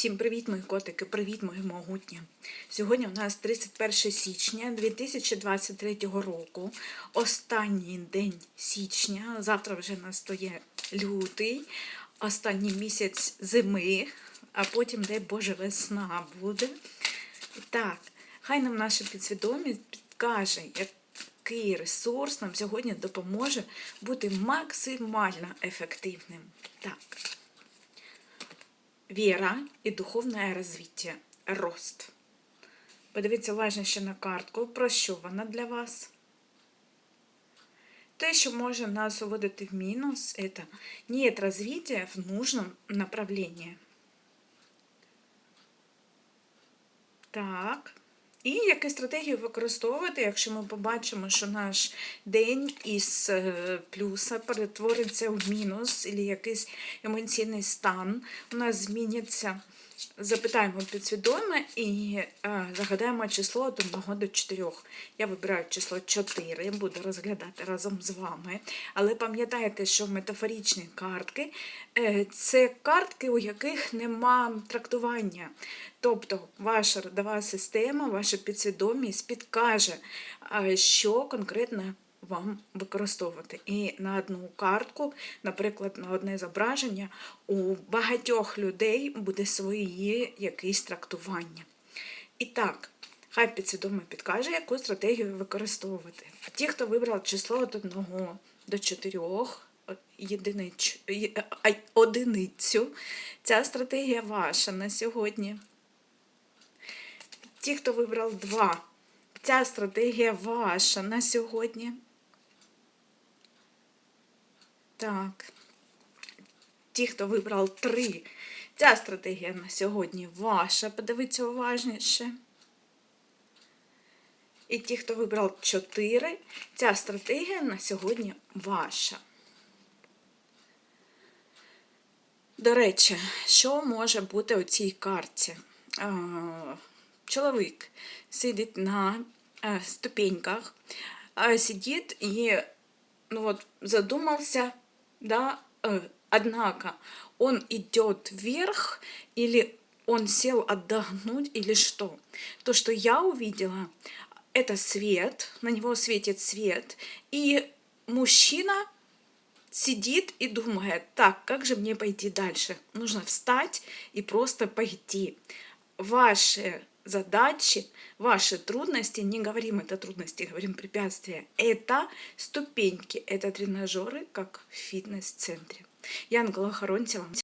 Всім привіт, мої котики, привіт, мої могутні. Сьогодні у нас 31 січня 2023 року. Останній день січня. Завтра вже настає лютий, останній місяць зими, а потім, дай Боже, весна буде. Так, хай нам наша підсвідомість підкаже, який ресурс нам сьогодні допоможе бути максимально ефективним. Так. Віра і духовне розвиття, рост. Подивіться уважніше на картку, про що вона для вас. Те, що може нас уводити в мінус, це нет развития в нужном направлении. Так. І які стратегії використовувати, якщо ми побачимо, що наш день із е, плюса перетвориться в мінус, або якийсь емоційний стан у нас зміниться. Запитаємо підсвідоме і е, загадаємо число від 1 до 4. Я вибираю число 4, буду розглядати разом з вами. Але пам'ятайте, що метафоричні картки е, це картки, у яких нема трактування. Тобто ваша родова система, ваша підсвідомість підкаже, що конкретно вам використовувати. І на одну картку, наприклад, на одне зображення, у багатьох людей буде свої якісь трактування. І так, хай підсвідомо підкаже, яку стратегію використовувати. А ті, хто вибрав число від 1 до 4, єдинич, одиницю, ця стратегія ваша на сьогодні. Ті, хто вибрав 2, ця стратегія ваша на сьогодні. Так. Ті, хто вибрав 3, ця стратегія на сьогодні ваша. Подивіться уважніше. І ті, хто вибрав 4, ця стратегія на сьогодні ваша. До речі, що може бути у цій карті? Чоловік сидить на ступеньках, сидить і ну, от, задумався да, э, однако он идет вверх или он сел отдохнуть или что. То, что я увидела, это свет, на него светит свет, и мужчина сидит и думает, так, как же мне пойти дальше? Нужно встать и просто пойти. Ваши задачи, ваши трудности, не говорим это трудности, говорим препятствия, это ступеньки, это тренажеры, как в фитнес-центре. Я Ангела Харонтьева.